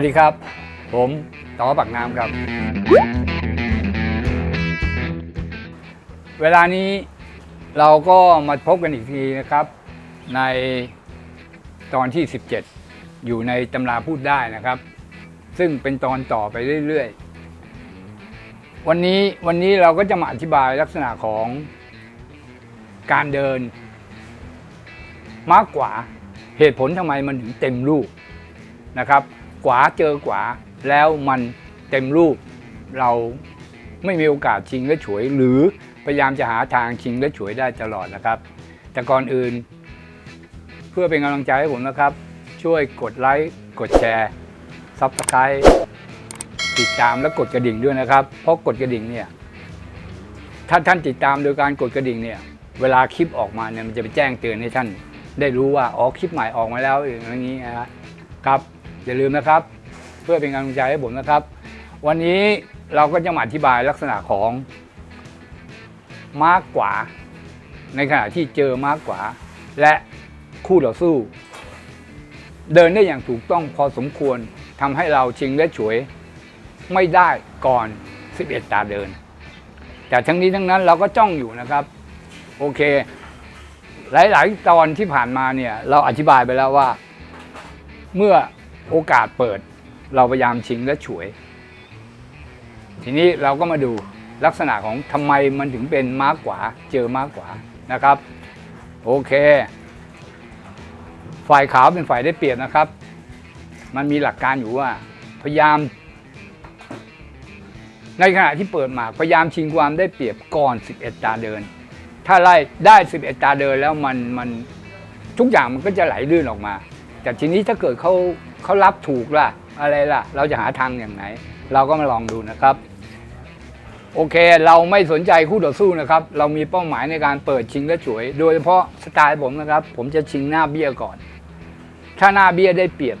วัสดีครับ ผมต่อปักน้ำครับ เวลานี้เราก็มาพบกันอีกทีนะครับ ในตอนที่ 17 อยู่ในตำราพูดได้นะครับ ซึ่งเป็นตอนต่อไปเรื่อยๆ วันนี้วันนี้เราก็จะมาอธิบายลักษณะของการเดิน มากกว่าเหตุผลทำไมมันถึงเต็มรูปนะครับ ขวาเจอขวา แล้วมันเต็มรูป เราไม่มีโอกาสชิงและฉวย หรือพยายามจะหาทางชิงและฉวยได้ตลอดนะครับ แต่ก่อนอื่น เพื่อเป็นกำลังใจให้ผมนะครับ ช่วยกดไลค์กดแชร์ซับสไครต์ติดตามและกดกระดิ่งด้วยนะครับ เพราะกดกระดิ่งเนี่ยถ้าท่านติดตามโดยการกดกระดิ่งเนี่ยเวลาคลิปออกมาเนี่ยมันจะไปแจ้งเตือนให้ท่าน ได้รู้ว่าอ๋อคลิปใหม่ออกมาแล้วอย่างนี้นะครับครับ อย่าลืมนะครับ เพื่อเป็นกำลังใจให้ผมนะครับ วันนี้เราก็จะมาอธิบายลักษณะของมากกว่า ในขณะที่เจอม้ากว่า และคู่ต่อสู้ เดินได้อย่างถูกต้องพอสมควรทำให้เราชิงและฉวย ไม่ได้ก่อน 11 ตาเดิน แต่ทั้งนี้ทั้งนั้นเราก็จ้องอยู่นะครับ โอเค หลาย ๆ ตอนที่ผ่านมาเนี่ย เราอธิบายไปแล้วว่า เมื่อ โอกาสเปิด เราพยายามชิงและฉวย ทีนี้เราก็มาดูลักษณะของทำไมมันถึงเป็นม้ากว่าเจอม้ากว่านะครับ โอเค ฝ่ายขาวเป็นฝ่ายได้เปรียบนะครับ มันมีหลักการอยู่ว่าพยายาม ในขณะที่เปิดหมากพยายามชิงความได้เปรียบก่อน 11 ตาเดิน ถ้าไล่ได้ 11 ตาเดินแล้วมันมันทุกอย่างมันก็จะไหลลื่นออกมา แต่ทีนี้ถ้าเกิดเขา เขารับถูกล่ะ อะไรล่ะ เราจะหาทางอย่างไหน เราก็มาลองดูนะครับ โอเค เราไม่สนใจคู่ต่อสู้นะครับ เรามีเป้าหมายในการเปิดชิงและฉวย โดยเฉพาะสไตล์ผมนะครับ ผมจะชิงหน้าเบี้ยก่อน ถ้าหน้าเบี้ยได้เปรียบ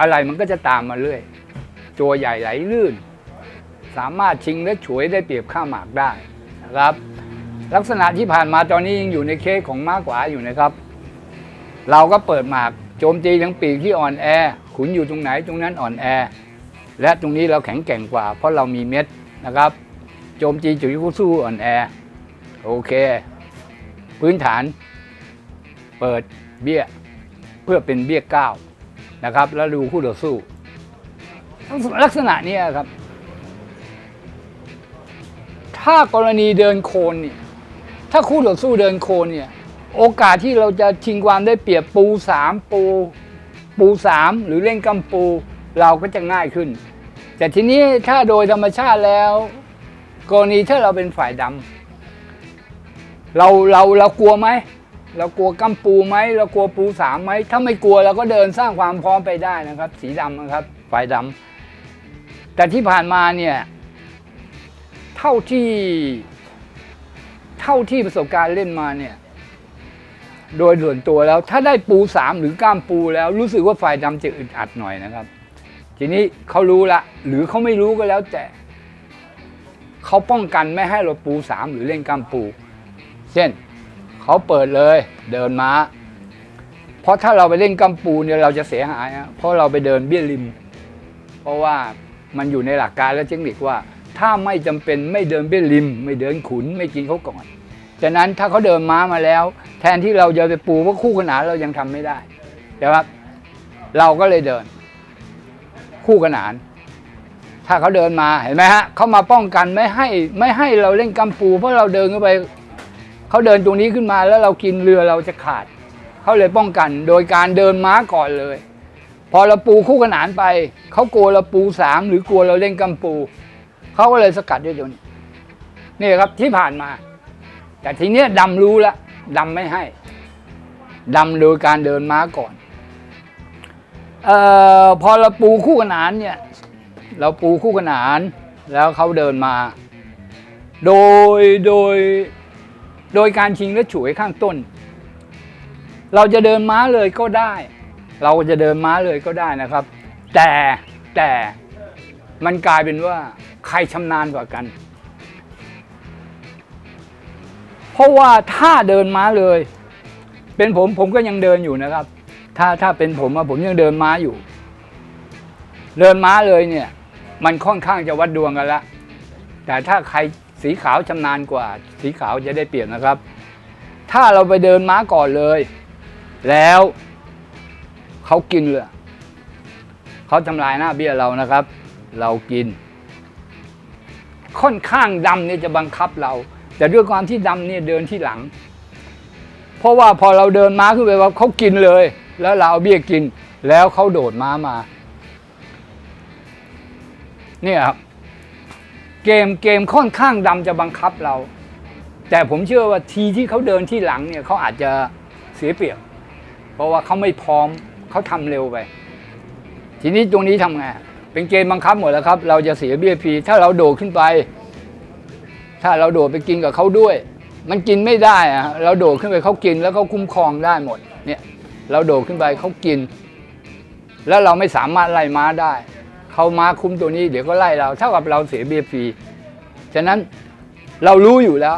อะไรมันก็จะตามมาเรื่อยตัวใหญ่ไหลลื่น สามารถชิงและฉวยได้เปรียบข้าหมากได้นะครับ ลักษณะที่ผ่านมาตอนนี้ยังอยู่ในเคสของม้ากว่าอยู่นะครับ เราก็เปิดหมาก โจมตีทั้งปีกที่อ่อนแอ ขุนอยู่ตรงไหนตรงนั้นอ่อนแอ และตรงนี้เราแข็งแกร่งกว่า เพราะเรามีเม็ดนะครับ โจมตีจุดที่คู่สู้อ่อนแอ โอเค พื้นฐาน เปิดเบี้ย เพื่อเป็นเบี้ยก้าวนะครับ แล้วดูคู่ต่อสู้ ลักษณะนี้ครับ ถ้ากรณีเดินโคนเนี่ยถ้าคู่ต่อสู้เดินโคนเนี่ย โอกาสที่เราจะชิงความได้เปรียบปูสามปู ปูสามหรือเล่นกำปู เราก็จะง่ายขึ้น แต่ทีนี้ถ้าโดยธรรมชาติแล้ว กรณีถ้าเราเป็นฝ่ายดำเราเราเรากลัวไหมเรากลัวกำปูไหมเรากลัวปูสามไหมถ้าไม่กลัวเราก็เดินสร้างความพร้อมไปได้นะครับ สีดำนะครับฝ่ายดำแต่ที่ผ่านมาเนี่ยเท่าที่ เท่าที่ประสบการณ์เล่นมาเนี่ย โดยส่วนตัวแล้วถ้าได้ปูสามหรือก้ามปูแล้วรู้สึกว่าฝ่ายดำจะอึดอัดหน่อยนะครับ ทีนี้เขารู้ละ หรือเขาไม่รู้ก็แล้วแต่เขาป้องกันไม่ให้เราปูสามหรือเล่นก้ามปู เช่นเขาเปิดเลยเดินม้า เพราะถ้าเราไปเล่นกำปูเนี่ยเราจะเสียหายเพราะเราไปเดินเบี้ยริม เพราะว่ามันอยู่ในหลักการและเทคนิคว่า ถ้าไม่จำเป็นไม่เดินเบี้ยริม ไม่เดินขุนไม่กินเขาก่อน ฉะนั้นถ้าเขาเดินม้ามาแล้ว แทนที่เราจะไปปูว่าคู่ขนานเรายังทำไม่ได้แต่ว่าเราก็เลยเดิน คู่ขนาน ถ้าเขาเดินมาเห็นไหมฮะเขามาป้องกันไม่ให้ไม่ให้เราเล่นกำปู เพราะเราเดินเข้าไปเขาเดินตรงนี้ขึ้นมาแล้วเรากินเรือเราจะขาดเขาเลยป้องกัน โดยการเดินม้าก่อนเลย พอเราปูคู่ขนานไปเขากลัวเราปูสามหรือกลัวเราเล่นกำปูเขาก็เลยสกัดด้วยตัวนี้นี่ครับที่ผ่านมา แต่ทีเนี้ยดำรู้ละดำไม่ให้ดำโดยการเดินม้าก่อนเอ่อพอเราปูคู่ขนานเนี่ย เราปูคู่ขนานแล้วเขาเดินมา โดยโดยโดยการชิงและฉวยข้างต้น เราจะเดินม้าเลยก็ได้ เราจะเดินม้าเลยก็ได้นะครับ แต่แต่มันกลายเป็นว่าใครชำนาญกว่ากัน เพราะว่าถ้าเดินม้าเลย เป็นผมผมก็ยังเดินอยู่นะครับ ถ้าถ้าเป็นผมอะผมยังเดินม้าอยู่ เดินม้าเลยเนี่ย มันค่อนข้างจะวัดดวงกันละแต่ถ้าใครสีขาวชำนาญกว่า สีขาวจะได้เปรียบนะครับ ถ้าเราไปเดินม้าก่อนเลย แล้วเขากินเลยเขาทำลายหน้าเบี้ยเรานะครับ เรากิน ค่อนข้างดำเนี่ยจะบังคับเรา แต่ด้วยความที่ดำเนี่ยเดินที่หลัง เพราะว่าพอเราเดินม้าขึ้นไปว่าเขากินเลย แล้วเราเอาเบี้ยกิน แล้วเขาโดดม้ามา เนี่ยครับเกมเกมค่อนข้างดำจะบังคับเรา แต่ผมเชื่อว่าทีที่เขาเดินที่หลังเนี่ยเขาอาจจะเสียเปรียบเพราะว่าเขาไม่พร้อมเขาทำเร็วไป ทีนี้ตรงนี้ทำไงเป็นเกมบังคับหมดแล้วครับ เราจะเสียเบี้ยฟรีถ้าเราโดดขึ้นไป ถ้าเราโดดไปกินกับเขาด้วย มันกินไม่ได้อะเราโดดขึ้นไปเขากินแล้วเขาคุ้มครองได้หมดเนี่ยเราโดดขึ้นไปเขากิน แล้วเราไม่สามารถไล่ม้าได้เขาม้าคุ้มตัวนี้เดี๋ยวก็ไล่เราเท่ากับเราเสียเบียฟรีฉะนั้นเรารู้อยู่แล้ว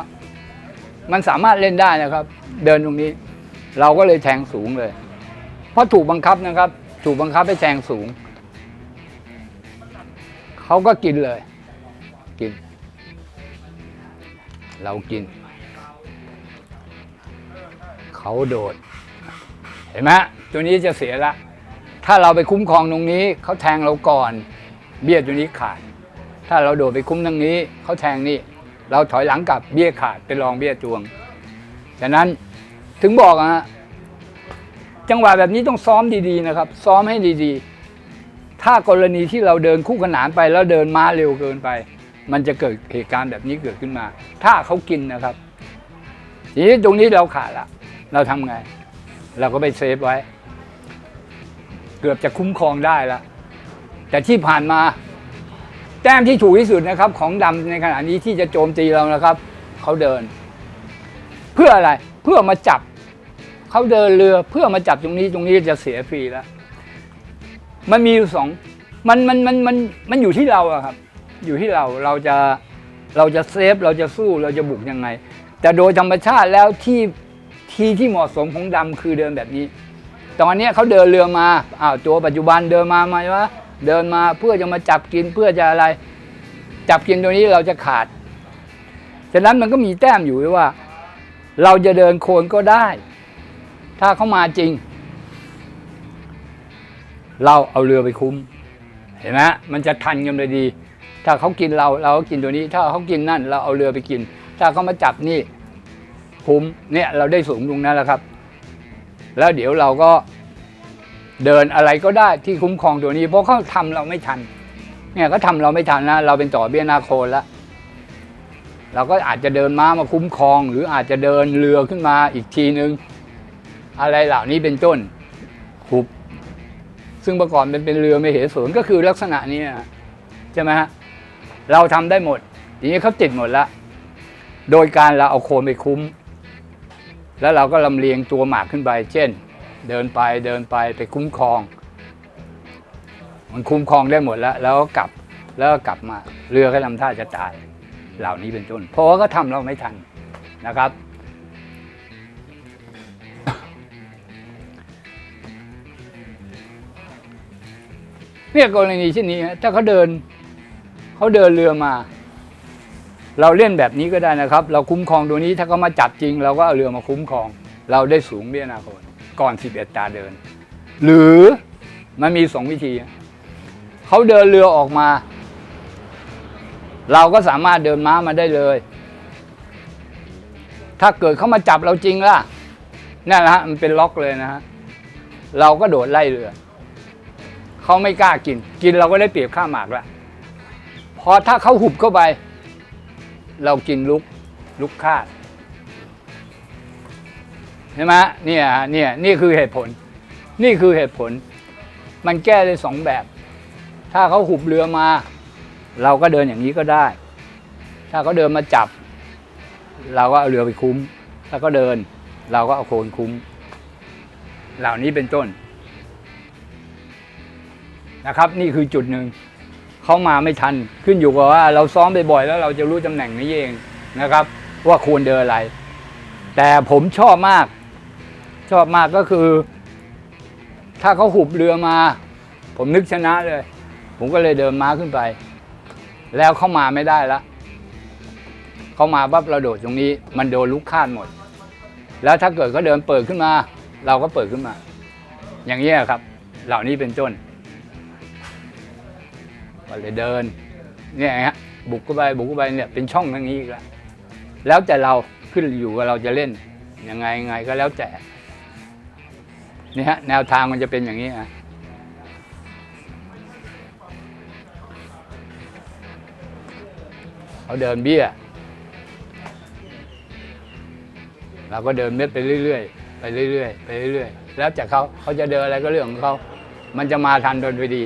มันสามารถเล่นได้นะครับ เดินตรงนี้ เราก็เลยแทงสูงเลย เพราะถูกบังคับนะครับ ถูกบังคับให้แทงสูงเขาก็กินเลย กิน เรากิน เขาโดด เห็นไหมตัวนี้จะเสียละ ถ้าเราไปคุ้มครองตรงนี้ เขาแทงเราก่อน เบี้ยตัวนี้ขาด ถ้าเราโดดไปคุ้มตรงนี้ เขาแทงนี่ เราถอยหลังกลับเบี้ยขาดเป็นรองเบี้ยจวงฉะนั้นถึงบอกอะฮะจังหวะแบบนี้ต้องซ้อมดีๆนะครับ ซ้อมให้ดีๆ ถ้ากรณีที่เราเดินคู่ขนานไปแล้วเดินม้าเร็วเกินไป มันจะเกิดเหตุการณ์แบบนี้เกิดขึ้นมา ถ้าเขากินนะครับ ทีนี้ตรงนี้เราขาดละ เราทำไง เราก็ไปเซฟไว้ เกือบจะคุ้มครองได้ละ แต่ที่ผ่านมา แต้มที่ถูกที่สุดนะครับ ของดำในขณะนี้ที่จะโจมตีเรานะครับ เขาเดิน เพื่ออะไร เพื่อมาจับ เขาเดินเรือเพื่อมาจับตรงนี้ตรงนี้จะเสียฟรีแล้ว มันมีอยู่สองมันมันมันมันมันอยู่ที่เราอะครับ อยู่ที่เราเราจะเราจะเซฟเราจะสู้เราจะบุกยังไง แต่โดยธรรมชาติแล้วที่ที่ที่เหมาะสมของดำคือเดินแบบนี้ ตอนนี้เขาเดินเรือมาอ้าวตัวปัจจุบันเดินมาไหมวะเดินมาเพื่อจะมาจับกินเพื่อจะอะไร จับกินตัวนี้เราจะขาดฉะนั้นมันก็มีแต้มอยู่ว่า เราจะเดินโคนก็ได้ ถ้าเขามาจริง เราเอาเรือไปคุ้ม เห็นไหมมันจะทันกันเลยดี ถ้าเขากินเราเราก็กินตัวนี้ ถ้าเขากินนั่น เราเอาเรือไปกิน ถ้าเขามาจับนี่คุ้มเนี่ยเราได้สูงตรงนั้นแล้วครับ แล้วเดี๋ยวเราก็เดินอะไรก็ได้ที่คุ้มครองตัวนี้ เพราะเขาทำเราไม่ทัน เนี่ยก็ทำเราไม่ทันนะเราเป็นต่อเบี้ยนาโคนแล้วเราก็อาจจะเดินม้ามาคุ้มครอง หรืออาจจะเดินเรือขึ้นมาอีกทีนึง อะไรเหล่านี้เป็นต้นหุบซึ่งเมื่อก่อนเป็นเป็นเรือไม่เหสวนก็คือลักษณะนี้ใช่ไหมฮะ เราทำได้หมดทีนี้เขาติดหมดละ โดยการเราเอาโคนไปคุ้ม แล้วเราก็ลำเลียงตัวหมากขึ้นไป เช่น เดินไปเดินไปไปคุ้มครอง มันคุ้มครองได้หมดแล้ว แล้วก็กลับแล้วก็กลับมาเรือก็ทำท่าจะตาย เหล่านี้เป็นต้น เพราะว่าก็ทำเราไม่ทันนะครับเนี่ยกรณีเช่นนี้ถ้าเขาเดิน เขาเดินเรือมา เราเล่นแบบนี้ก็ได้นะครับ เราคุ้มครองตัวนี้ถ้าเขามาจับจริง เราก็เอาเรือมาคุ้มครอง เราได้สูงเบี้ยนาคนก่อน 11 ตาเดิน หรือมันมีสองวิธี เขาเดินเรือออกมา เราก็สามารถเดินม้ามาได้เลย ถ้าเกิดเขามาจับเราจริงล่ะนั่นละฮะมันเป็นล็อกเลยนะฮะเราก็โดดไล่เรือ เขาไม่กล้ากิน กินเราก็ได้เปรียบค่าหมากละ พอถ้าเขาหุบเข้าไป เรากินลุกลุกคาดใช่ไหมเนี่ยเนี่ยนี่คือเหตุผล นี่คือเหตุผล มันแก้ได้สองแบบ ถ้าเขาหุบเรือมา เราก็เดินอย่างนี้ก็ได้ ถ้าเขาเดินมาจับ เราก็เอาเรือไปคุ้ม ถ้าก็เดิน เราก็เอาโคนคุ้ม เหล่านี้เป็นต้นนะครับ นี่คือจุดหนึ่ง เขามาไม่ทัน ขึ้นอยู่กับว่าเราซ้อมบ่อยๆแล้วเราจะรู้ตำแหน่งนี้เองนะครับ ว่าควรเดินอะไร แต่ผมชอบมาก ชอบมากก็คือ ถ้าเขาหุบเรือมา ผมนึกชนะเลย ผมก็เลยเดินม้าขึ้นไป แล้วเข้ามาไม่ได้ละเข้ามาปั๊บเราโดดตรงนี้ มันโดนลุกคาดหมด แล้วถ้าเกิดเขาเดินเปิดขึ้นมา เราก็เปิดขึ้นมา อย่างนี้ครับ เหล่านี้เป็นต้น ก็เลยเดินเนี่ยฮะบุกเข้าไปบุกเข้าไปเนี่ยเป็นช่องทางนี้อีกแล้วแล้วแต่เราขึ้นอยู่ว่าเราจะเล่นยังไงยังไงก็แล้วแต่นี่ฮะแนวทางมันจะเป็นอย่างนี้ฮะเขาเดินเบี้ยเราก็เดินเม็ดไปเรื่อยๆไปเรื่อยๆไปเรื่อยๆแล้วจากเขาเขาจะเดินอะไรก็เรื่องของเขา มันจะมาทันโดยดี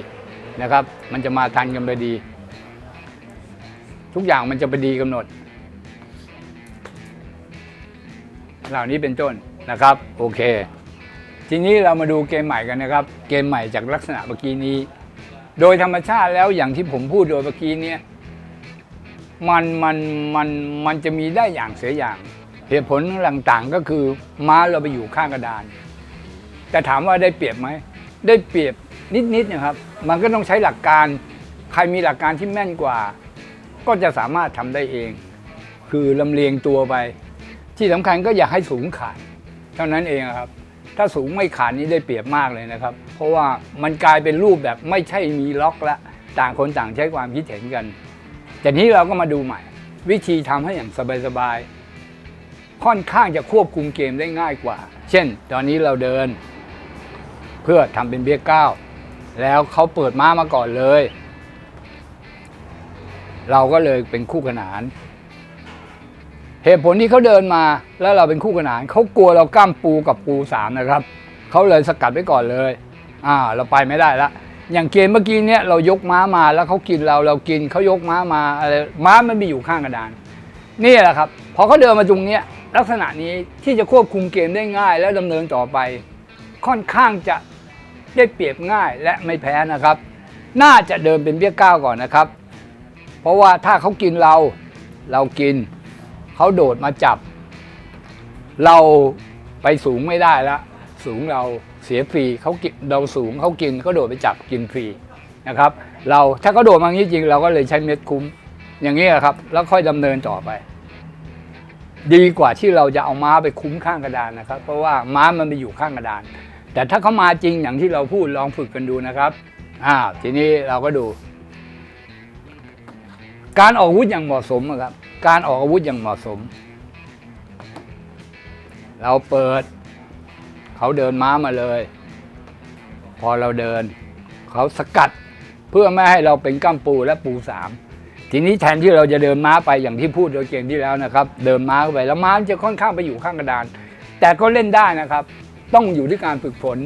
นะครับ มันจะมาทันกันโดยดี ทุกอย่างมันจะไปดีกำหนด เหล่านี้เป็นต้นนะครับ โอเค ทีนี้เรามาดูเกมใหม่กันนะครับ เกมใหม่จากลักษณะเมื่อกี้นี้ โดยธรรมชาติแล้วอย่างที่ผมพูดโดยเมื่อกี้เนี้ยมันมันมันมันจะมีได้อย่างเสียอย่าง เหตุผลต่างๆก็คือม้าเราไปอยู่ข้างกระดาน แต่ถามว่าได้เปรียบไหม ได้เปรียบ นิดๆนะครับ มันก็ต้องใช้หลักการใครมีหลักการที่แม่นกว่า ก็จะสามารถทำได้เอง คือลำเลียงตัวไป ที่สำคัญก็อย่าให้สูงขาด เท่านั้นเองครับ ถ้าสูงไม่ขาดนี้ได้เปรียบมากเลยนะครับ เพราะว่ามันกลายเป็นรูปแบบไม่ใช่มีล็อกละต่างคนต่างใช้ความคิดเห็นกัน แต่นี้เราก็มาดูใหม่ วิธีทำให้อย่างสบายๆค่อนข้างจะควบคุมเกมได้ง่ายกว่า เช่น ตอนนี้เราเดิน เพื่อทำเป็นเบี้ยก้าว แล้วเขาเปิดม้ามาก่อนเลย เราก็เลยเป็นคู่ขนาน เหตุผลที่เขาเดินมาแล้วเราเป็นคู่ขนานเขากลัวเราก้ามปูกับปูสามนะครับเขาเลยสกัดไว้ก่อนเลย อ่า เราไปไม่ได้ละอย่างเกมเมื่อกี้เนี้ยเรายกม้ามาแล้วเขากินเราเรากินเขายกม้ามาอะไรม้ามันไปอยู่ข้างกระดาน นี่แหละครับพอเขาเดินมาตรงเนี้ยลักษณะนี้ที่จะควบคุมเกมได้ง่าย และดำเนินต่อไป ค่อนข้างจะ ได้เปรียบง่ายและไม่แพ้นะครับ น่าจะเดินเป็นเบี้ยก้าวก่อนนะครับ เพราะว่าถ้าเขากินเราเรากิน เขาโดดมาจับ เราไปสูงไม่ได้ล้วสูงเราเสียฟรีเขากินเราสูงเขากินเขาโดดไปจับกินฟรีนะครับ เราถ้าเขาโดดมางี้จริง เราก็เลยใช้เม็ดคุ้มอย่างนี้ครับ แล้วค่อยดำเนินต่อไป ดีกว่าที่เราจะเอาม้าไปคุ้มข้างกระดานนะครับ เพราะว่าม้ามันไปอยู่ข้างกระดาน แต่ถ้าเขามาจริงอย่างที่เราพูดลองฝึกกันดูนะครับอ่าทีนี้เราก็ดู การออกอาวุธอย่างเหมาะสมครับ การออกอาวุธอย่างเหมาะสม เราเปิด เขาเดินม้ามาเลย พอเราเดิน เขาสกัดเพื่อไม่ให้เราเป็นก้ามปูและปูสามทีนี้แทนที่เราจะเดินม้าไปอย่างที่พูดโดยเกมที่แล้วนะครับ เดินม้าไปแล้วม้าจะค่อนข้างไปอยู่ข้างกระดาน แต่ก็เล่นได้นะครับ ต้องอยู่ที่การฝึกฝน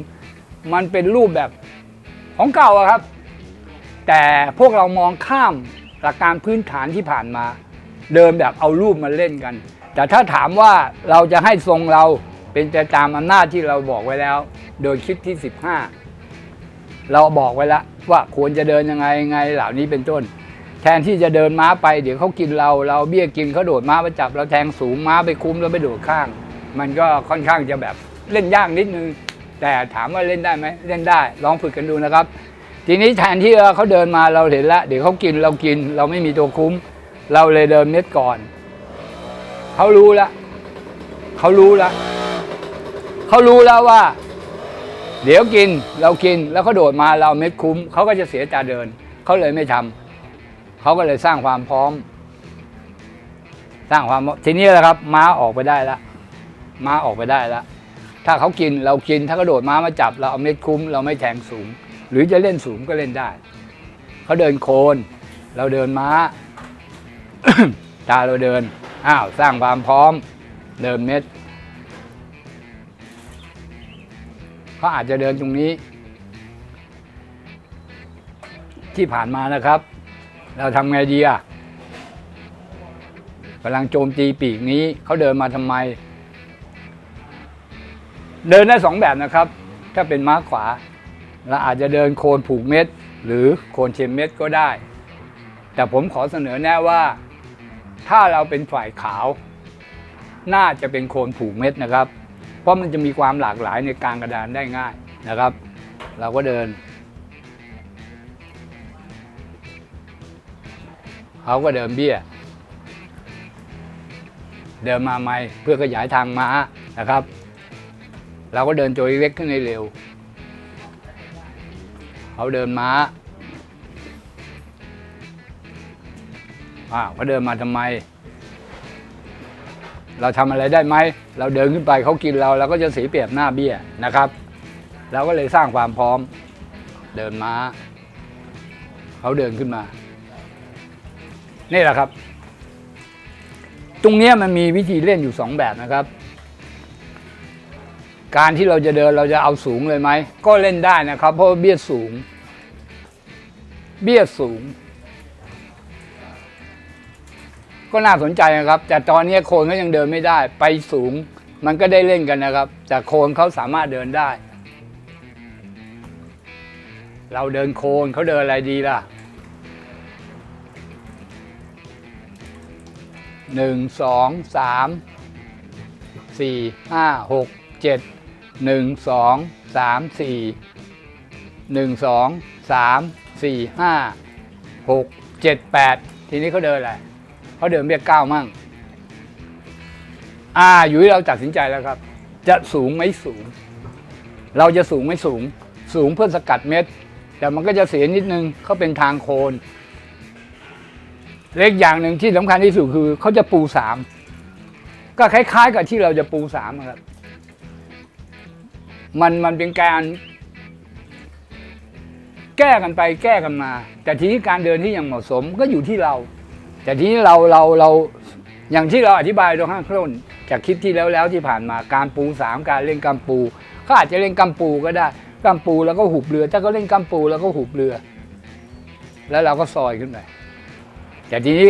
มันเป็นรูปแบบของเก่าครับ แต่พวกเรามองข้ามหลักการพื้นฐานที่ผ่านมา เดิมแบบเอารูปมาเล่นกัน แต่ถ้าถามว่าเราจะให้ทรงเราเป็นไปตามอำนาจที่เราบอกไว้แล้ว โดยคลิปที่ 15 เราบอกไว้แล้วว่าควรจะเดินยังไงยังไงเหล่านี้เป็นต้น แทนที่จะเดินม้าไปเดี๋ยวเขากินเราเราเบี้ยกินเขาโดดม้าไปจับเราแทงสูงม้าไปคุ้มแล้วไปโดดข้าง มันก็ค่อนข้างจะแบบ เล่นยากนิดนึง แต่ถามว่าเล่นได้ไหมเล่นได้ ลองฝึกกันดูนะครับ ทีนี้แทนที่เขาเดินมาเราเห็นแล้วเดี๋ยวเขากินเรากิน เราไม่มีตัวคุ้ม เราเลยเดินเม็ดก่อนเขารู้แล้วเขารู้แล้วเขารู้แล้วว่า เดี๋ยวกินเรากินแล้วเขาโดดมาเราเม็ดคุ้มเขาก็จะเสียจาเดินเขาเลยไม่ทำเขาก็เลยสร้างความพร้อม สร้างความทีนี้แหละครับ ม้าออกไปได้ล้วม้าออกไปได้แล้ว ถ้าเขากินเรากินถ้าเขาโดดม้ามาจับ เราเอาเม็ดคุ้ม เราไม่แทงสูง หรือจะเล่นสูงก็เล่นได้ เขาเดินโคน เราเดินม้า ตาเราเดินอ้าวสร้างความพร้อม เดินเม็ดเขาอาจจะเดินตรงนี้ ที่ผ่านมานะครับ เราทำไงดีอะกำลังโจมตีปีกนี้เขาเดินมาทำไม เดินได้สองแบบนะครับ ถ้าเป็นม้าขวาเราอาจจะเดินโคนผูกเม็ด หรือโคนเชมเม็ดก็ได้ แต่ผมขอเสนอแน่ว่า ถ้าเราเป็นฝ่ายขาว น่าจะเป็นโคนผูกเม็ดนะครับ เพราะมันจะมีความหลากหลายในกลางกระดานได้ง่ายนะครับ เราก็เดินเขาก็เดินเบี้ย เดินมาใหม่เพื่อขยายทางม้านะครับ เราก็เดินตัวเล็กขึ้นให้เร็วเขาเดินม้าอ่าวเขาเดินมาทำไม เราทำอะไรได้ไหม เราเดินขึ้นไปเขากินเราเราก็จะเสียเปรียบหน้าเบี้ยนะครับเราก็เลยสร้างความพร้อม เดินม้าเขาเดินขึ้นมา นี่แหละครับ ตรงนี้มันมีวิธีเล่นอยู่สองแบบนะครับ การที่เราจะเดินเราจะเอาสูงเลยไหม ก็เล่นได้นะครับ เพราะเบี้ยสูง เบี้ยสูง ก็น่าสนใจนะครับ แต่ตอนนี้โคนเขายังเดินไม่ได้ ไปสูง มันก็ได้เล่นกันนะครับ แต่โคนเขาสามารถเดินได้ เราเดินโคนเขาเดินอะไรดีล่ะหนึ่งสองสามสี่ห้าหกเจ็ด หนึ่งสองสามสี่หนึ่งสองสามสี่ห้าหกเจ็ดแปดทีนี้เขาเดินอะไรเขาเดินเบียกเก้ามั่ง อ่าอยู่ที่เราตัดสินใจแล้วครับ จะสูงไม่สูง เราจะสูงไม่สูง สูงเพื่อสกัดเม็ด แต่มันก็จะเสียนิดนึงเขาเป็นทางโคนเล็กอย่างหนึ่งที่สำคัญที่สุดคือเขาจะปูสามก็คล้ายๆ กับที่เราจะปูสามครับ มันมันเป็นการแก้กันไปแก้กันมา แต่ทีนี้การเดินที่ยังเหมาะสมก็อยู่ที่เรา แต่ทีนี้เราเราเราอย่างที่เราอธิบายตรงข้างต้นจากคลิปที่แล้วแล้วที่ผ่านมาการปูสามการเล่นกัมปูเขาอาจจะเล่นกัมปูก็ได้กัมปูแล้วก็หุบเรือ ถ้าเขาเล่นกัมปูแล้วก็หุบเรือ แล้วเราก็ซอยขึ้นไปแต่ทีนี้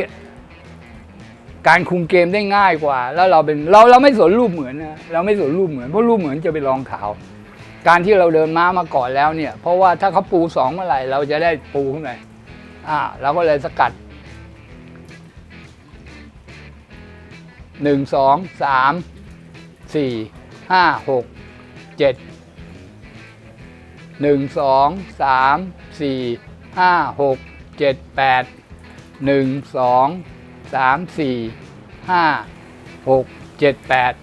การคุมเกมได้ง่ายกว่า แล้วเราเป็นเราเราไม่สนรูปเหมือนนะเราไม่สนรูปเหมือนเพราะรูปเหมือนจะไปรองขาว การที่เราเดินม้ามาก่อนแล้วเนี่ย เพราะว่าถ้าเขาปูสองเมื่อไหร่เราจะได้ปูขึ้นไปอ่าเราก็เลยสกัดหนึ่งสองสามสี่ห้าหกเจ็ดหนึ่งสองสามสี่ห้าหกเจ็ดแปดหนึ่งสองสามสี่ห้าหกเจ็ดแปด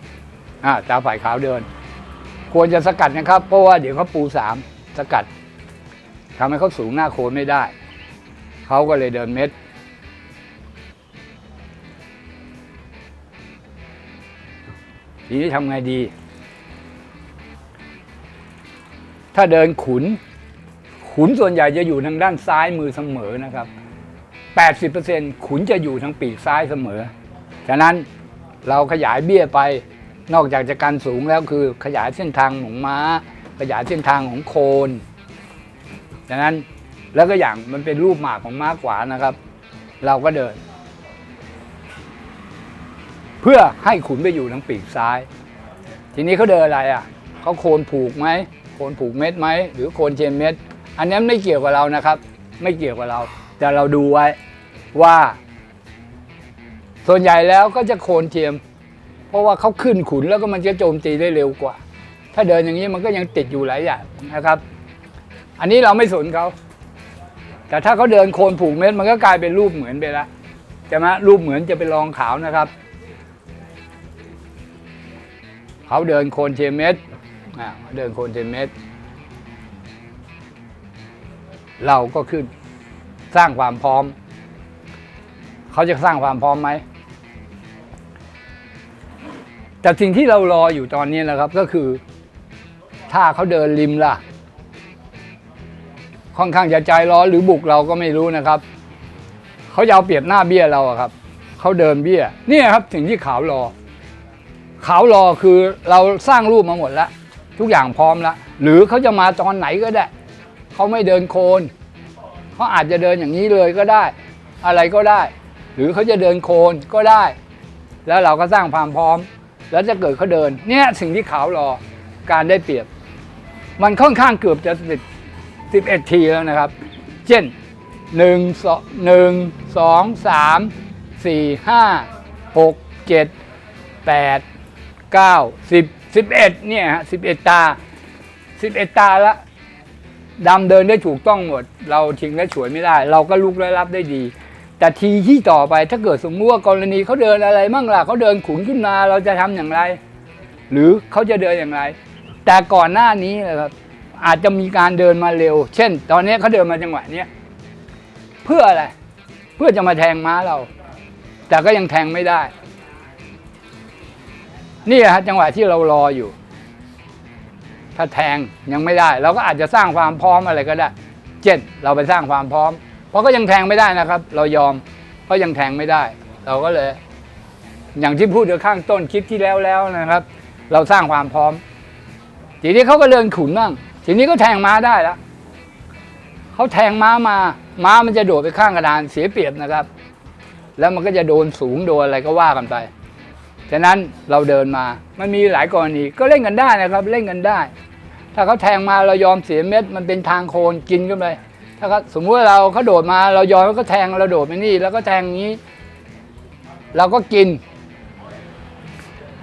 อ่าตาฝ่ายขาวเดิน ควรจะสกัดนะครับ เพราะว่าเดี๋ยวเขาปูสามสกัดทำให้เขาสูงหน้าโคนไม่ได้ เขาก็เลยเดินเม็ด ทีนี้ทำไงดี ถ้าเดินขุน ขุนส่วนใหญ่จะอยู่ทางด้านซ้ายมือเสมอนะครับ 80%ขุนจะอยู่ทางปีกซ้ายเสมอ ฉะนั้นเราขยายเบี้ยไป นอกจากจะการสูงแล้วคือขยายเส้นทางของม้า ขยายเส้นทางของโคนฉะนั้นแล้วก็อย่างมันเป็นรูปหมากของม้าขวานะครับ เราก็เดิน เพื่อให้ขุนไปอยู่ทางปีกซ้าย ทีนี้เขาเดินอะไรอะเขาโคนผูกไหมโคนผูกเม็ดไหมหรือโคนเชนเม็ด อันนี้ไม่เกี่ยวกับเรานะครับ ไม่เกี่ยวกับเรา แต่เราดูไว้ว่า ส่วนใหญ่แล้วก็จะโคนเทียม เพราะว่าเขาขึ้นขุนแล้วก็มันจะโจมตีได้เร็วกว่า ถ้าเดินอย่างนี้มันก็ยังติดอยู่หลายอย่างนะครับ อันนี้เราไม่สนเขา แต่ถ้าเขาเดินโคนผูกเม็ดมันก็กลายเป็นรูปเหมือนไปแล้วใช่ไหมรูปเหมือนจะเป็นรองขาวนะครับ เขาเดินโคนเทยมเม็ดเดินโคนเทยมเม็ดเราก็ขึ้นสร้างความพร้อม เขาจะสร้างความพร้อมไหม แต่สิ่งที่เรารออยู่ตอนนี้นะครับก็คือ ถ้าเขาเดินริมล่ะ ค่อนข้างจะใจร้อนหรือบุกเราก็ไม่รู้นะครับ เขาจะเอาเปรียบหน้าเบี้ยเราอะครับ เขาเดินเบี้ยนี่ครับสิ่งที่ขาวรอ ขาวรอคือเราสร้างรูปมาหมดแล้ว ทุกอย่างพร้อมแล้วหรือเขาจะมาตอนไหนก็ได้ เขาไม่เดินโคนเขาอาจจะเดินอย่างนี้เลยก็ได้ อะไรก็ได้ หรือเขาจะเดินโคนก็ได้ แล้วเราก็สร้างความพร้อม แล้วจะเกิดเขาเดิน เนี่ยสิ่งที่ขาวรอการได้เปรียบ มันค่อนข้างเกือบจะสิบสิบเอ็ดทีแล้วนะครับ เช่นหนึ่งสองหนึ่งสองสามสี่ห้าหกเจ็ดแปดเก้าสิบสิบเอ็ดเนี่ยฮะสิบเอ็ดตาสิบเอ็ดตาละดำเดินได้ถูกต้องหมด เราทิ้งและฉวยไม่ได้ เราก็ลุกและรับได้ดี แต่ทีที่ต่อไปถ้าเกิดสมมติว่ากรณีเขาเดินอะไรมั่งล่ะเขาเดินขุนขึ้นมาเราจะทำอย่างไร หรือเขาจะเดินอย่างไร แต่ก่อนหน้านี้นะครับอาจจะมีการเดินมาเร็ว เช่น ตอนนี้เขาเดินมาจังหวะเนี้ยเพื่ออะไร เพื่อจะมาแทงม้าเรา แต่ก็ยังแทงไม่ได้ นี่ฮะจังหวะที่เรารออยู่ ถ้าแทงยังไม่ได้ เราก็อาจจะสร้างความพร้อมอะไรก็ได้ เช่น เราไปสร้างความพร้อม เพราะก็ยังแทงไม่ได้นะครับ เรายอมเพราะยังแทงไม่ได้ เราก็เลย อย่างที่พูดเดี๋ยวข้างต้นคลิปที่แล้วแล้วนะครับ เราสร้างความพร้อม ทีนี้เขาก็เดินขุนบ้างทีนี้ก็แทงม้าได้แล้วเขาแทงม้ามา ม้ามันจะโดดไปข้างกระดานเสียเปรียบนะครับ แล้วมันก็จะโดนสูงโดนอะไรก็ว่ากันไปฉะนั้นเราเดินมามันมีหลายกรณีก็เล่นกันได้นะครับ เล่นกันได้ ถ้าเขาแทงมาเรายอมเสียเม็ดมันเป็นทางโคนกินขึ้นไป ถ้าเขาสมมติว่าเราเขาโดดมาเรายอมแล้วก็แทงเราโดดไปนี่แล้วก็แทงนี้ เราก็กิน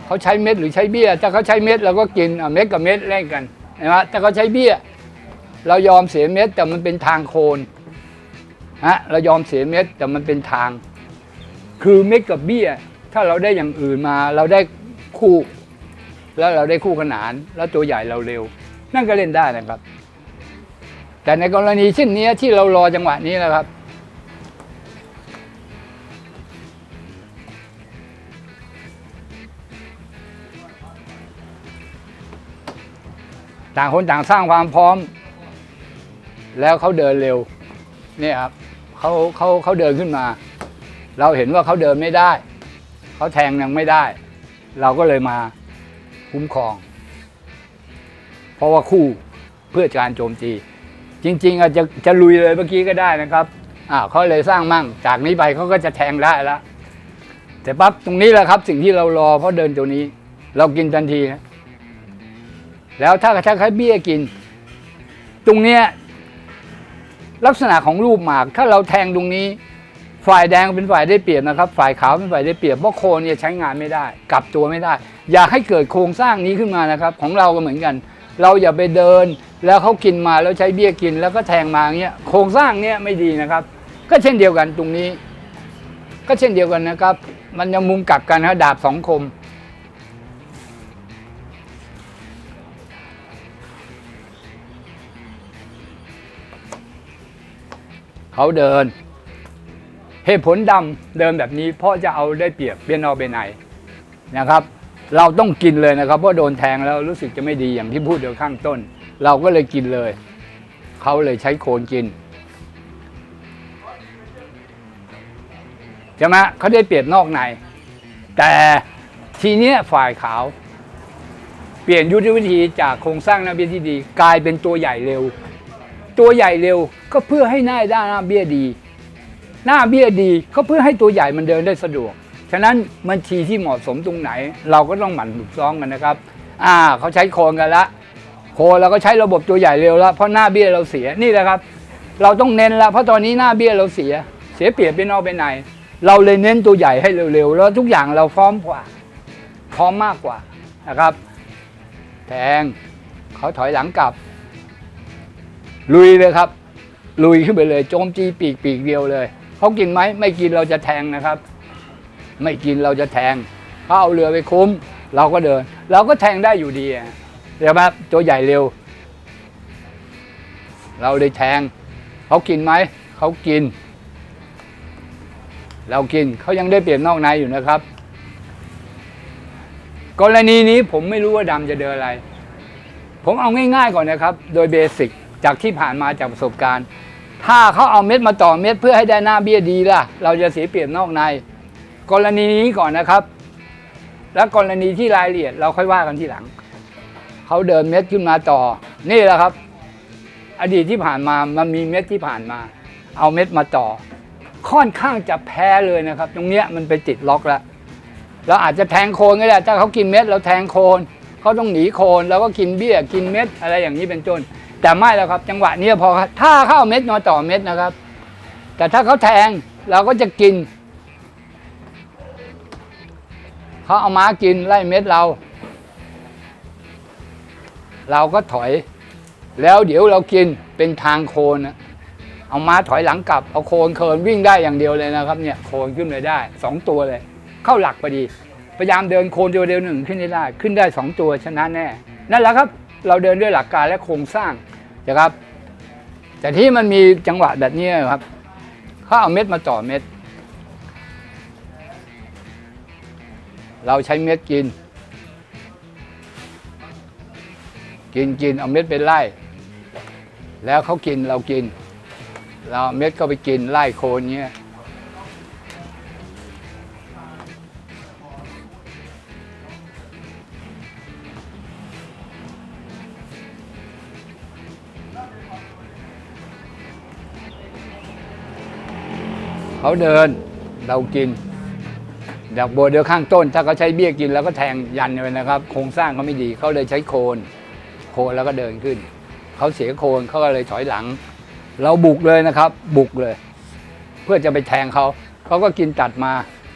เขาใช้เม็ดหรือใช้เบี้ย ถ้าเขาใช้เม็ดเราก็กินเม็ดกับเม็ดเล่นกันเห็นไหมถ้าเขาใช้เบี้ย เรายอมเสียเม็ดแต่มันเป็นทางโคนฮะเรายอมเสียเม็ดแต่มันเป็นทาง คือเม็ดกับเบี้ย ถ้าเราได้อย่างอื่นมา เราได้คู่ แล้วเราได้คู่ขนาน แล้วตัวใหญ่เราเร็ว นั่นก็เล่นได้นะครับ แต่ในกรณีเช่นนี้ที่เรารอจังหวะนี้นะครับ ต่างคนต่างสร้างความพร้อม แล้วเขาเดินเร็วเนี่ยครับเขาเขาเขาเดินขึ้นมา เราเห็นว่าเขาเดินไม่ได้เขาแทงยังไม่ได้ เราก็เลยมาคุ้มครอง เพราะว่าคู่เพื่อการโจมตี จริง ๆอาจจะจะลุยเลยเมื่อกี้ก็ได้นะครับอ่าเขาเลยสร้างมั่ง จากนี้ไปเขาก็จะแทงได้แล้วแต่ปั๊บตรงนี้แหละครับ สิ่งที่เรารอเพราะเดินตัวนี้ เรากินทันทีนะแล้วถ้าถ้าใช้เบี้ยกิน ตรงเนี้ยลักษณะของรูปหมาก ถ้าเราแทงตรงนี้ ฝ่ายแดงเป็นฝ่ายได้เปรียบนะครับ ฝ่ายขาวเป็นฝ่ายได้เปรียบเพราะโคนเนี่ยใช้งานไม่ได้ กลับตัวไม่ได้ อย่าให้เกิดโครงสร้างนี้ขึ้นมานะครับ ของเราก็เหมือนกัน เราอย่าไปเดิน แล้วเขากินมาแล้วใช้เบี้ยกินแล้วก็แทงมาเงี้ยโครงสร้างเนี้ยไม่ดีนะครับ ก็เช่นเดียวกันตรงนี้ ก็เช่นเดียวกันนะครับ มันยังมุมกลับกันนะดาบสองคม เขาเดิน เหตุผลดำเดินแบบนี้ เพราะจะเอาได้เปรียบเบียนเอาไปไหนนะครับ เราต้องกินเลยนะครับเพราะโดนแทงแล้วรู้สึกจะไม่ดีอย่างที่พูดเดี๋ยวข้างต้น เราก็เลยกินเลยเขาเลยใช้โคนกินใช่ไหมเขาได้เปรียบนอกใน แต่ทีเนี้ยฝ่ายขาว เปลี่ยนยุทธวิธีจากโครงสร้างหน้าเบี้ยที่ดี กลายเป็นตัวใหญ่เร็ว ตัวใหญ่เร็วก็เพื่อให้หน้าด้านหน้าเบี้ยดี หน้าเบี้ยดีก็เพื่อให้ตัวใหญ่มันเดินได้สะดวก ฉะนั้นมันทีที่เหมาะสมตรงไหน เราก็ต้องหมั่นฝึกซ้อมกันนะครับ อ่าเขาใช้โคนกันละ โคนเราก็ใช้ระบบตัวใหญ่เร็วแล้วเพราะหน้าเบี้ยเราเสียนี่แหละครับ เราต้องเน้นละเพราะตอนนี้หน้าเบี้ยเราเสีย เสียเปรียบไปนอกไปในเราเลยเน้นตัวใหญ่ให้เร็วๆ แล้วทุกอย่างเราพร้อมกว่า พร้อมมากกว่านะครับแทงเขาถอยหลังกลับ ลุยเลยครับ ลุยขึ้นไปเลยโจมตีปีกปีกเดียวเลยเขากินไหมไม่กินเราจะแทงนะครับ ไม่กินเราจะแทงเขาเอาเรือไปคุ้ม เราก็เดิน เราก็แทงได้อยู่ดีเดี๋ยวมาตัวใหญ่เร็ว เราเลยแทง เขากินไหมเขากิน เรากินเขายังได้เปลี่ยนนอกในอยู่นะครับ กรณีนี้ผมไม่รู้ว่าดำจะเดินอะไร ผมเอาง่ายๆก่อนนะครับ โดยเบสิกจากที่ผ่านมาจากประสบการณ์ ถ้าเขาเอาเม็ดมาต่อเม็ดเพื่อให้ได้หน้าเบี้ยดีล่ะ เราจะเสียเปรียบนอกใน กรณีนี้ก่อนนะครับ แล้วกรณีที่รายละเอียดเราค่อยว่ากันทีหลัง เขาเดินเม็ดขึ้นมาต่อ นี่แหละครับ อดีตที่ผ่านมามันมีเม็ดที่ผ่านมา เอาเม็ดมาต่อ ค่อนข้างจะแพ้เลยนะครับ ตรงเนี้ยมันไปติดล็อกแล้วเราอาจจะแทงโคนก็ได้ถ้าเขากินเม็ดเราแทงโคนเขาต้องหนีโคนแล้วก็กินเบี้ยกินเม็ดอะไรอย่างนี้เป็นต้นแต่ไม่แล้วครับ จังหวะนี้พอถ้าเข้าเม็ดนอนต่อเม็ดนะครับ แต่ถ้าเขาแทงเราก็จะกิน เขาเอาม้ากินไล่เม็ดเรา เราก็ถอย แล้วเดี๋ยวเรากินเป็นทางโคนนะเอาม้าถอยหลังกลับ เอาโคนเคินวิ่งได้อย่างเดียวเลยนะครับ เนี่ยโคนขึ้นเลยได้สองตัวเลย เข้าหลักพอดีพยายามเดินโคนเดียวเดียวหนึ่งขึ้นได้ ขึ้นได้สองตัวชนะแน่นั่นแหละครับ เราเดินด้วยหลักการและโครงสร้างนะครับ แต่ที่มันมีจังหวะแบบนี้ครับเขาเอาเม็ดมาต่อเม็ด เราใช้เม็ดกิน กินกินเอาเม็ดไปไล่ แล้วเขากินเรากิน เราเม็ดก็ไปกินไล่โคนเงี้ยเขาเดินเรากิน ดอกบัวเดียวข้างต้น ถ้าเขาใช้เบี้ยกินแล้วก็แทงยันไปนะครับ โครงสร้างเขาไม่ดีเขาเลยใช้โคน โคนแล้วก็เดินขึ้นเขาเสียโคนเขาก็เลยถอยหลัง เราบุกเลยนะครับ บุกเลย เพื่อจะไปแทงเขาเขาก็กินตัดมา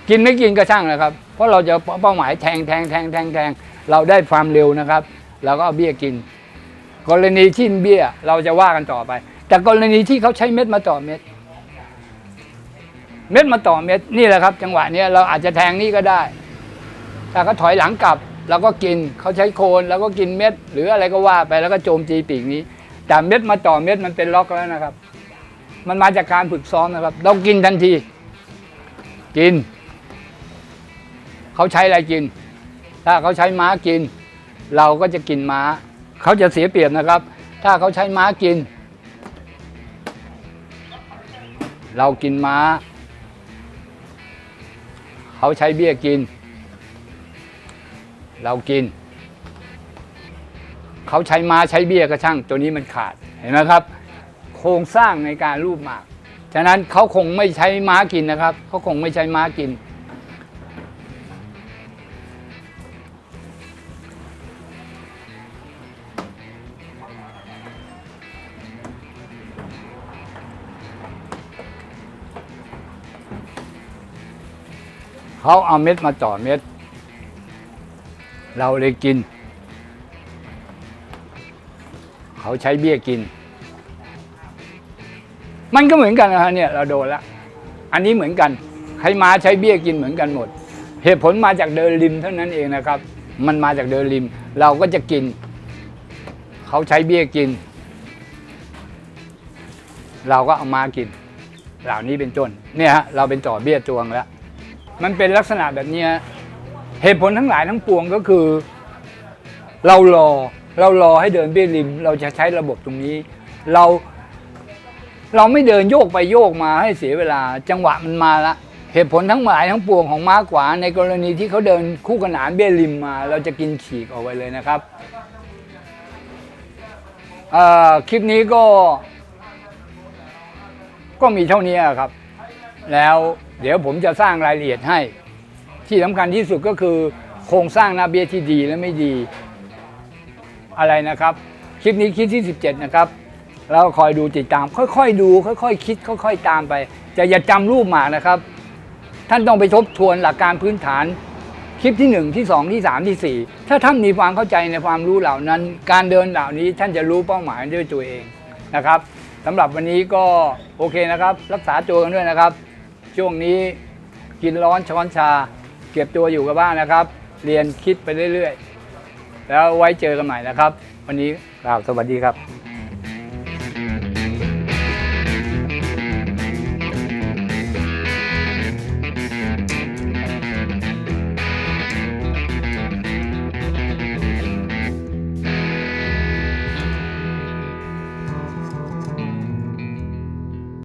กินไม่กินก็ช่างนะครับ เพราะเราจะเป้าหมายแทงแทงแทงแทงแทงเราได้ความเร็วนะครับเราก็เอาเบี้ยกิน กรณีที่เบี้ยเราจะว่ากันต่อไป แต่กรณีที่เขาใช้เม็ดมาต่อเม็ด เม็ดมาต่อเม็ดนี่แหละครับ จังหวะนี้เราอาจจะแทงนี่ก็ได้ถ้าเขาถอยหลังกลับเราก็กินเขาใช้โคนแล้วก็กินเม็ด หรืออะไรก็ว่าไปแล้วก็โจมตีปีกนี้ แต่เม็ดมาต่อเม็ดมันเป็นล็อกแล้วนะครับ มันมาจากการฝึกซ้อมนะครับ เรากินทันที กิน เขาใช้อะไรกิน ถ้าเขาใช้ม้ากิน เราก็จะกินม้า เขาจะเสียเปรียบนะครับ ถ้าเขาใช้ม้ากิน เรากินม้า เขาใช้เบี้ยกิน เรากิน เขาใช้ม้าใช้เบี้ยก็ช่าง ตัวนี้มันขาดเห็นไหมครับ โครงสร้างในการรูปหมาก ฉะนั้นเขาคงไม่ใช้ม้ากินนะครับ เขาคงไม่ใช้ม้ากิน เขาเอาเม็ดมาต่อเม็ด เราเลยกิน เขาใช้เบี้ยกิน มันก็เหมือนกันนะฮะเนี่ยเราโดนละ อันนี้เหมือนกัน ใครมาใช้เบี้ยกินเหมือนกันหมด เหตุผลมาจากเดินริมเท่านั้นเองนะครับ มันมาจากเดินริม เราก็จะกิน เขาใช้เบี้ยกิน เราก็เอามากิน เหล่านี้เป็นต้นเนี่ยฮะเราเป็นต่อเบี้ยตวงแล้ว มันเป็นลักษณะแบบนี้เหตุผลทั้งหลายทั้งปวงก็คือ เรารอเรารอให้เดินเบี้ยริม เราจะใช้ระบบตรงนี้ เรา เราไม่เดินโยกไปโยกมาให้เสียเวลา จังหวะมันมาละเหตุผลทั้งหลายทั้งปวงของม้าขวาในกรณีที่เขาเดินคู่ขนานเบี้ยริมมา เราจะกินฉีกออกไปเลยนะครับเอ่อคลิปนี้ก็ ก็มีเท่านี้ครับ แล้ว เดี๋ยวผมจะสร้างรายละเอียดให้ ที่สำคัญที่สุดก็คือ โครงสร้างหนาเบียที่ดีและไม่ดี อะไรนะครับ คลิปนี้คลิปที่ 17 นะครับแล้วคอยดูติดตาม ค่อยๆดู ค่อยๆคิด ค่อย ๆ ตามไป จะอย่าจำรูปหมากนะครับ ท่านต้องไปทบทวนหลักการพื้นฐานคลิปที่ 1 ที่ 2 ที่ 3 ที่ 4 ถ้าท่านมีความเข้าใจในความรู้เหล่านั้น การเดินเหล่านี้ท่านจะรู้เป้าหมายด้วยตัวเองนะครับสำหรับวันนี้ก็โอเคนะครับ รักษาตัวกันด้วยนะครับ ช่วงนี้กินร้อนช้อนชา เก็บตัวอยู่กับบ้านนะครับ เรียนคิดไปเรื่อยๆ แล้วไว้เจอกันใหม่นะครับ วันนี้กล่าสวัสดีครับ